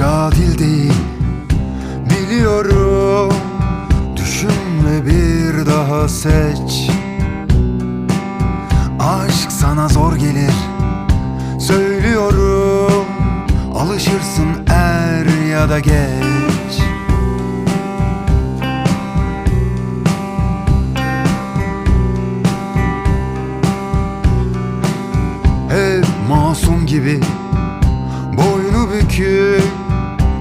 adil değil Biliyorum. Düşünme bir daha seç. Aşk sana zor gelir Söylüyorum. Alışırsın er ya da geç. Hep masum gibi Boynu bükük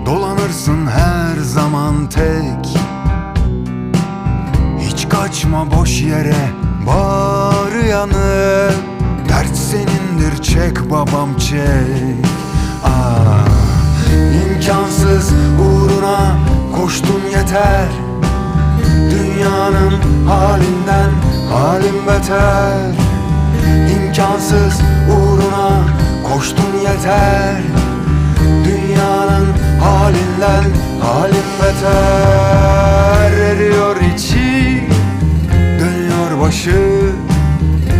Dolanırsın her zaman tek. Hiç kaçma boş yere Bağır yanı. Dert senindir çek babam çek. Ah, imkansız uğruna koştun yeter. Dünyanın halinden halim beter. İmkansız uğruna koştun yeter halinden halim beter Eriyor içi, dönüyor başı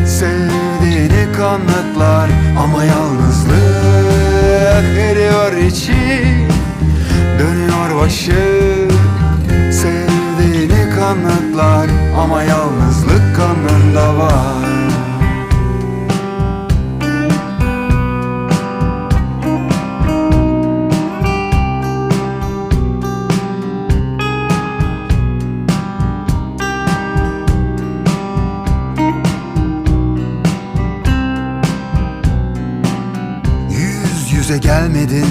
Sevdiğini kanıtlar ama yalnızlık Eriyor içi, dönüyor başı Sevdiğini kanıtlar ama yalnızlık kanında var yüze gelmedin,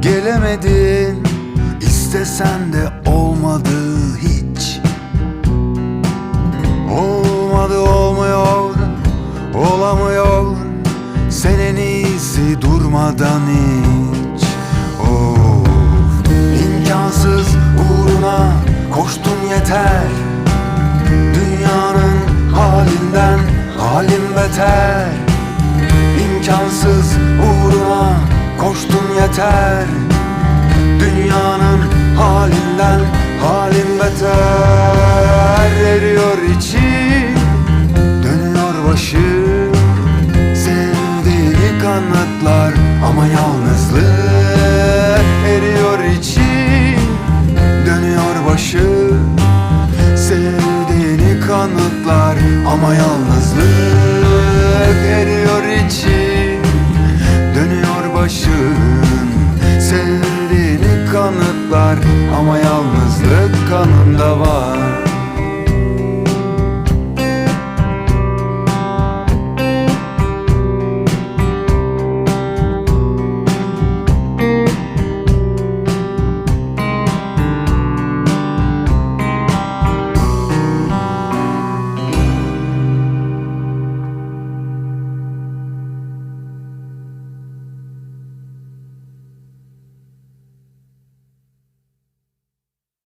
gelemedin. İstesen de olmadı hiç. Olmadı olmuyor, olamıyor. Sen en iyisi durmadan hiç. Of, imkansız uğruna koştun yeter. Dünyanın halinden halim beter yeter Dünyanın halinden halim beter. Eriyor içim dönüyor başım. Sevdiğini kanatlar ama yalnızlık. Eriyor içim dönüyor başım. Sevdiğini kanatlar ama yalnızlık. kanında var.